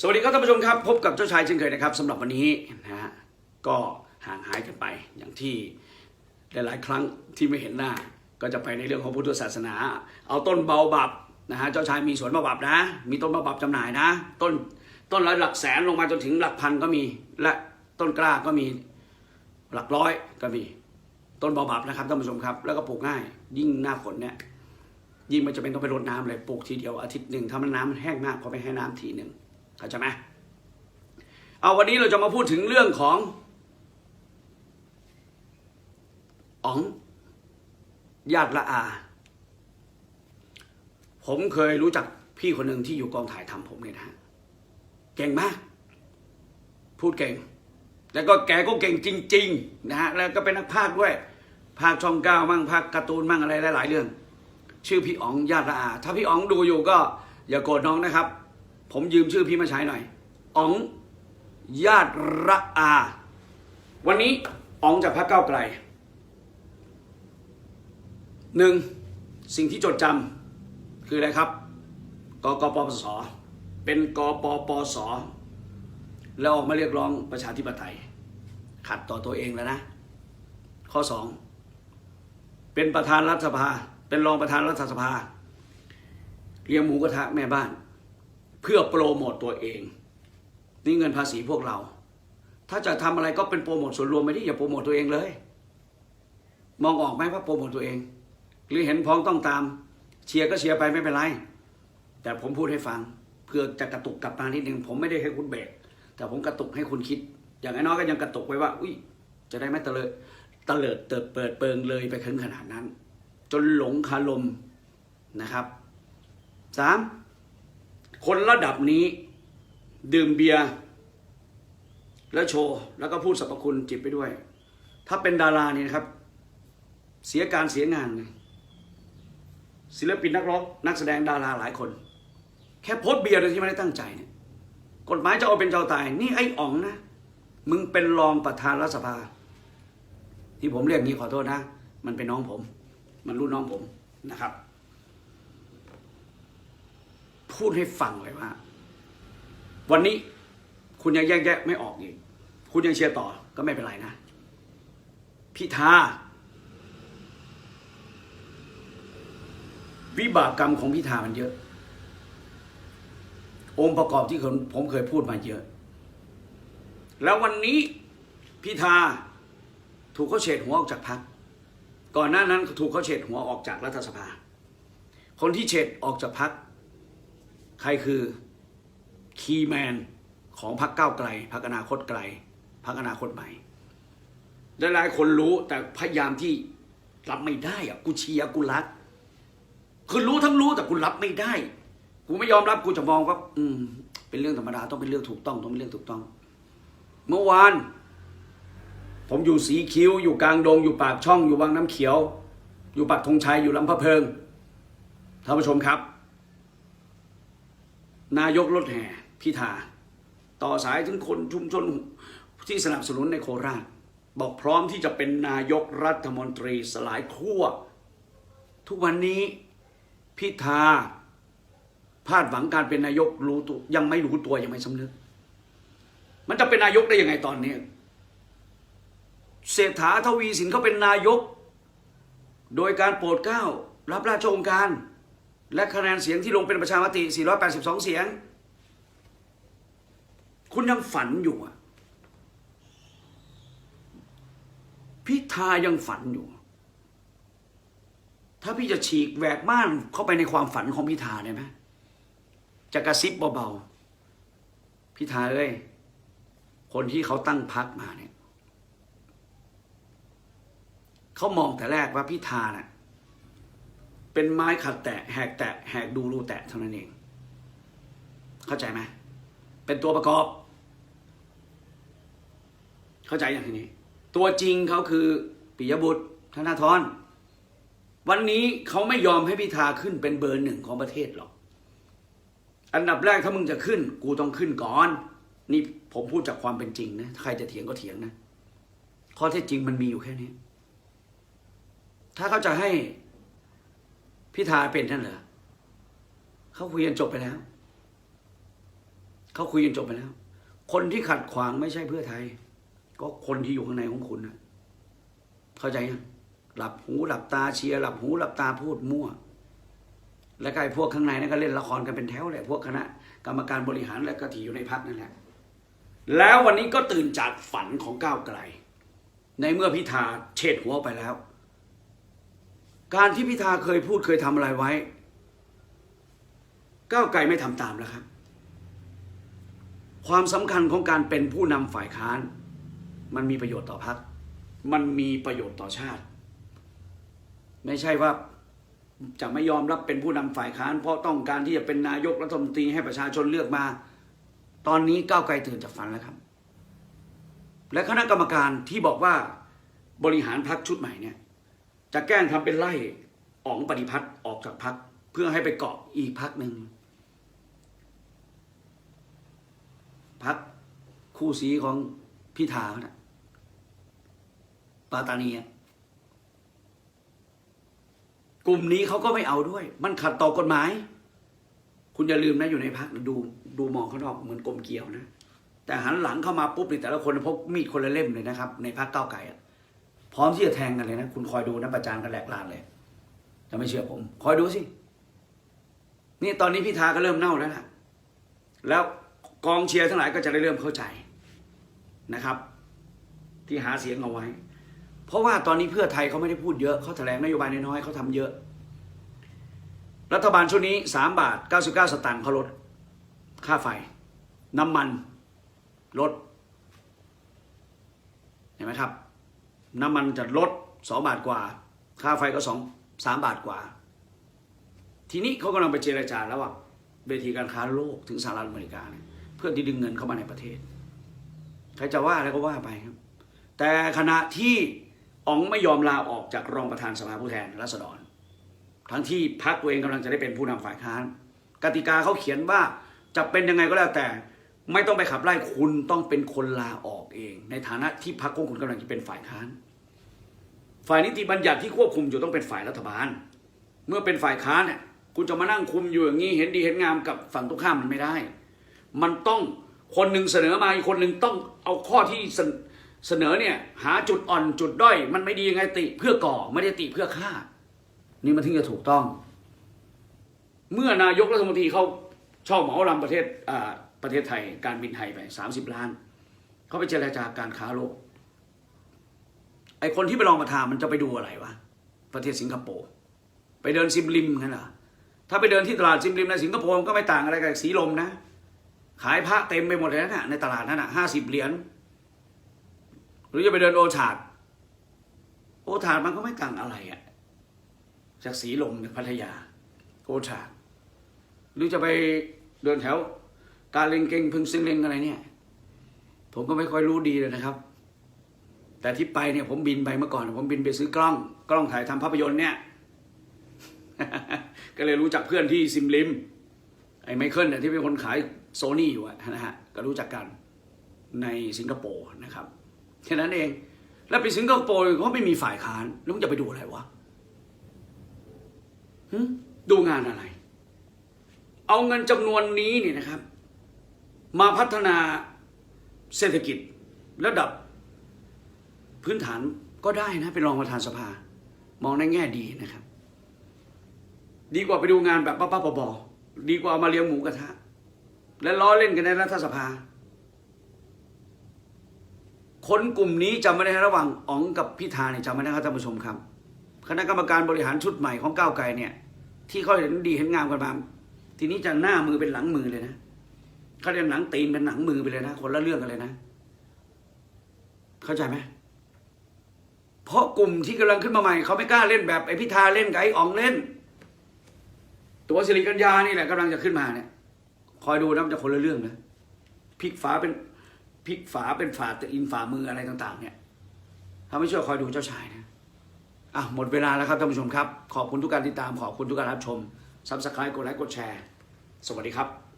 สวัสดีครับท่านผู้ชมครับ พบกับเจ้าชายเช่นเคยนะครับสำหรับวันนี้นะฮะก็ห่างหายกันไปอย่างที่หลายๆ ครั้งที่ไม่เห็นหน้า ก็จะไปในเรื่องของพุทธศาสนา เอาต้นเบาบับนะฮะเจ้าชายมีสวนเบาบับนะ มีต้นเบาบับจำหน่ายนะ ต้นต้นละหลักแสนลงมาจนถึงหลักพันก็มี และต้นกล้าก็มีหลักร้อยก็มี ต้นเบาบับนะครับท่านผู้ชมครับ แล้วก็ปลูกง่าย ยิ่งหน้าฝนเนี่ยยิ่งมันจะเป็นต้องไปรดน้ำเลยปลูกทีเดียวอาทิตย์หนึ่งถ้ามันน้ำมันแห้งมากก็ไปให้น้ำทีหนึ่ง เข้าใจไหมเอาวันนี้เราจะมาพูดถึงเรื่องของอ๋องญาติละอา ผมเคยรู้จักพี่คนหนึ่งที่อยู่กองถ่ายทำผมเนี่ยนะฮะเก่งมาก พูดเก่ง แล้วก็แกก็เก่งจริง ๆ นะฮะ แล้วก็เป็นนักพากย์ด้วย พากช่องเก้ามั่งพากการ์ตูนมั่งอะไรหลาย ๆ เรื่อง ชื่อพี่อ๋องญาติละอา ถ้าพี่อ๋องดูอยู่ก็อย่าโกรธน้องนะครับ ผมยืมชื่อพี่มาใช้หน่อยอ๋องญาติละอา วันนี้อ๋องจากพรรคก้าไกลหนึ่งสิ่งที่จดจำคืออะไรครับกกปปสเป็นกปปสแล้วออกมาเรียกร้องประชาธิปไตย ขัดต่อตัวเองแล้วนะ ข้อสองเป็นประธานรัฐสภา เป็นรองประธานรัฐสภาเลี้ยงหมูกระทะแม่บ้าน เพื่อโปรโมตตัวเอง นี่เงินภาษีพวกเรา ถ้าจะทำอะไรก็เป็นโปรโมทส่วนรวมไม่ได้อย่าโปรโมทตัวเองเลย มองออกไหมว่าโปรโมทตัวเอง หรือเห็นพ้องต้องตาม เชียร์ก็เชียร์ไปไม่เป็นไร แต่ผมพูดให้ฟังเพื่อจะกระตุกกลับมานิดนึงผมไม่ได้ให้คุณเบรกแต่ผมกระตุกให้คุณคิด อย่างน้อยก็ยังกระตุกไว้ว่า อุ้ยจะได้ไม่เตลิดเตลิดเติดเปิดเปิงเลยไปถึงขนาดนั้น จนหลงคารมนะครับสาม คนระดับนี้ดื่มเบียร์แล้วโชว์แล้วก็พูดสรรพคุณจิบไปด้วย ถ้าเป็นดารานี่นะครับ เสียการเสียงานเลยศิลปินนักร้องนักแสดงดาราหลายคน แค่โพสต์เบียร์โดยที่ไม่ได้ตั้งใจเนี่ยกฎหมายจะเอาเป็นเจ้าตาย นี่ไอ้อ๋องนะ มึงเป็นรองประธานรัฐสภา ที่ผมเรียกนี้ขอโทษนะ มันเป็นน้องผม มันรุ่นน้องผมนะครับ พูดให้ฟังเลยว่า วันนี้คุณยังแยกแยะไม่ออกอีก คุณยังเชียร์ต่อก็ไม่เป็นไรนะ พิธา วิบากกรรมของพิธามันเยอะ องค์ประกอบที่ผมเคยพูดมาเยอะ แล้ววันนี้พิธาถูกเขาเฉดหัวออกจากพรรค ก่อนหน้านั้นถูกเขาเฉดหัวออกจากรัฐสภา คนที่เฉดออกจากพรรค ใครคือคีย์แมนของพรรคก้าวไกลพรรคอนาคตไกลพรรคอนาคตใหม่หลายๆคนรู้แต่พยายามที่รับไม่ได้อะกูเชียร์กูรัก คือรู้ทั้งรู้แต่กูรับไม่ได้ กูไม่ยอมรับกูจะมองว่าอืม เป็นเรื่องธรรมดาต้องเป็นเรื่องถูกต้องต้องเป็นเรื่องถูกต้อง เมื่อวาน ผมอยู่สีคิ้ว อยู่กลางดง อยู่ปากช่อง อยู่วังน้ำเขียว อยู่ปักธงชัยอยู่ลำพะเพิงท่านผู้ชมครับ นายกรถแห่พิธา ต่อสายถึงคนชุมชนที่สนับสนุนในโคราช บอกพร้อมที่จะเป็นนายกรัฐมนตรีสลายขั้วทุกวันนี้พิธาพลาดหวังการเป็นนายกรู้ตัวยังไม่รู้ตัวยังไม่สำนึก มันจะเป็นนายกได้ยังไงตอนนี้เศรษฐาทวีสินเขาเป็นนายก โดยการโปรดเกล้ารับราชองการ และคะแนนเสียงที่ลงเป็นประชามติ 482 เสียง คุณยังฝันอยู่อะพิธายังฝันอยู่ ถ้าพี่จะฉีกแหวกม่านเข้าไปในความฝันของพิธาได้ไหมจะกระซิบเบาๆ พิธาเอ้ย คนที่เขาตั้งพักมาเนี่ย เขามองแต่แรกว่าพิธาน่ะ เป็นไม้ขัดแตะแหกแตะแหกดูรูแตะเท่านั้นเอง เข้าใจไหมเป็นตัวประกอบ เข้าใจอย่างนี้ ตัวจริงเขาคือปิยบุตรธนาธรวันนี้เขาไม่ยอมให้พิธาขึ้นเป็นเบอร์หนึ่งของประเทศหรอก อันดับแรกถ้ามึงจะขึ้น กูต้องขึ้นก่อน นี่ผมพูดจากความเป็นจริงนะใครจะเถียงก็เถียงนะข้อเท็จจริงมันมีอยู่แค่นี้ ถ้าเขาจะให้ พิธาเป็นท่านเหรอเขาคุยกันจบไปแล้วเขาคุยกันจบไปแล้ว คนที่ขัดขวางไม่ใช่เพื่อไทย ก็คนที่อยู่ข้างในของคุณนะเข้าใจยังหลับหูหลับตาเชียร์หลับหูหลับตาพูดมั่ว แล้วก็ไอ้พวกข้างในนั่นก็เล่นละครกันเป็นแถวเลยพวกคณะ กรรมการบริหารและก็ที่อยู่ในพักนั่นแหละ แล้ววันนี้ก็ตื่นจากฝันของก้าวไกล ในเมื่อพิธาเฉดหัวไปแล้ว การที่พิธาเคยพูดเคยทำอะไรไว้ ก้าวไกลไม่ทำตามแล้วครับ ความสำคัญของการเป็นผู้นำฝ่ายค้าน มันมีประโยชน์ต่อพรรคมันมีประโยชน์ต่อชาติ ไม่ใช่ว่าจะไม่ยอมรับเป็นผู้นำฝ่ายค้าน เพราะต้องการที่จะเป็นนายกรัฐมนตรีให้ประชาชนเลือกมา ตอนนี้ก้าวไกลตื่นจากฝันแล้วครับ และคณะกรรมการที่บอกว่าบริหารพักชุดใหม่เนี่ย จะแกล้งทำเป็นไล่อ๋องปฏิพัฒน์ออกจากพักเพื่อให้ไปเกาะอีกพักหนึ่งพักคู่สีของพิธาเขานะปาตานีกลุ่มนี้เขาก็ไม่เอาด้วย มันขัดต่อกฎหมาย คุณอย่าลืมนะอยู่ในพักดูดูมองข้างนอกเหมือนกลมเกลียวนะ แต่หันหลังเข้ามาปุ๊บนี่แต่ละคนพกมีดคนละเล่มเลยนะครับ ในพักเก้าวไก่อะ พร้อมที่จะแทงกันเลยนะ คุณคอยดูนะประจานกันแหลกลานเลยจะไม่เชื่อผม คอยดูสิ นี่ตอนนี้พิธาก็เริ่มเน่าแล้วนะแล้วกองเชียร์ทั้งหลายก็จะได้เริ่มเข้าใจนะครับ ที่หาเสียงเอาไว้ เพราะว่าตอนนี้เพื่อไทยเขาไม่ได้พูดเยอะเขาแถลงนโยบายน้อยๆเขาทำเยอะ รัฐบาลชุดนี้สามบาทเก้าสิบเก้าสตางค์เขาลด ค่าไฟ น้ำมันลดเห็นไหมครับ น้ำมันจะลดสองบาทกว่า ค่าไฟก็สองสามบาทกว่า ทีนี้เขากำลังไปเจรจาระหว่างเวทีการค้าโลกถึงสหรัฐอเมริกาเนี่ยเพื่อที่ดึงเงินเข้ามาในประเทศ ใครจะว่าอะไรก็ว่าไปครับ แต่ขณะที่อ๋องไม่ยอมลาออกจากรองประธานสภาผู้แทนราษฎร ทั้งที่พรรคตัวเองกำลังจะได้เป็นผู้นำฝ่ายค้าน กติกาเขาเขียนว่าจะเป็นยังไงก็แล้วแต่ ไม่ต้องไปขับไล่คุณต้องเป็นคนลาออกเอง ในฐานะที่พรรคของคุณกำลังจะเป็นฝ่ายค้าน ฝ่ายนิติบัญญัติที่ควบคุมอยู่ต้องเป็นฝ่ายรัฐบาล เมื่อเป็นฝ่ายค้านเนี่ยคุณจะมานั่งคุมอยู่อย่างนี้เห็นดีเห็นงามกับฝั่งตรงข้ามมันไม่ได้ มันต้องคนหนึ่งเสนอมาอีกคนหนึ่งต้องเอาข้อที่เสนอเนี่ยหาจุดอ่อนจุดด้อย มันไม่ดียังไงติเพื่อก่อไม่ได้ติเพื่อฆ่า นี่มันถึงจะถูกต้อง เมื่อนายกรัฐมนตรีเขาช่าเหมาลำประเทศอ่า ประเทศไทยการบินไทยไปสามสิบล้าน เขาไปเจรจาการค้าโลก ไอคนที่ไปลองมาทามันจะไปดูอะไรวะ ประเทศสิงคโปร์ไปเดินซิมริมกันเหรอถ้าไปเดินที่ตลาดซิมริมในสิงคโปร์ก็ไม่ต่างอะไรกับสีลมนะ ขายพระเต็มไปหมดเลยนะในตลาดนั้นอะห้าสิบเหรียญหรือจะไปเดินโอชาดโอชาดมันก็ไม่ต่างอะไรอะจากสีลมในพัทยา โอชาดหรือจะไปเดินแถว กาเลงเก่งพึงซิงเลงอะไรเนี่ย ผมก็ไม่ค่อยรู้ดีเลยนะครับ แต่ที่ไปเนี่ยผมบินไปเมื่อก่อน ผมบินไปซื้อกล้อง กล้องถ่ายทำภาพยนตร์เนี่ย ก็เลยรู้จักเพื่อนที่ซิมลิม ไอ้ไมเคิลเนี่ยที่เป็นคนขายโซนี่อยู่อะนะฮะ ก็รู้จักกันในสิงคโปร์นะครับแค่นั้นเอง แล้วไปสิงคโปร์เขาไม่มีฝ่ายค้านแล้วมึงจะไปดูอะไรวะดูงานอะไร เอาเงินจำนวนนี้เนี่ยนะครับ มาพัฒนาเศรษฐกิจระดับพื้นฐานก็ได้นะเป็นรองประธานสภา มองในแง่ดีนะครับ ดีกว่าไปดูงานแบบป้าๆบอๆดีกว่ามาเลี้ยงหมูกระทะ และล้อเล่นกันในรัฐสภา คนกลุ่มนี้จำไม่ได้ระหว่างอ๋องกับพิธาเนี่ยจำไม่ได้ครับท่านผู้ชมครับ คณะกรรมการบริหารชุดใหม่ของก้าวไกลเนี่ย ที่เขาเห็นดีเห็นงามกันมาทีนี้จะหน้ามือเป็นหลังมือเลยนะ เขาเรียกหนังตีนเป็นหนังมือไปเลยนะคนละเรื่องกันเลยนะ เข้าใจไหมเพราะกลุ่มที่กำลังขึ้นมาใหม่เขาไม่กล้าเล่นแบบไอพิธาเล่นกับไออ๋องเล่น ตัวสิริกัญญานี่แหละกำลังจะขึ้นมาเนี่ย คอยดูนะมันจะคนละเรื่องนะพลิกฝาเป็นพลิกฝาเป็นฝาตะอินฝามืออะไรต่าง ๆ เนี่ยถ้าไม่เชื่อคอยดูเจ้าชายนะอะหมดเวลาแล้วครับท่านผู้ชมครับ ขอบคุณทุกการติดตามขอบคุณทุกการรับชมซับสไครต์กดไลค์กดแชร์ สวัสดีครับ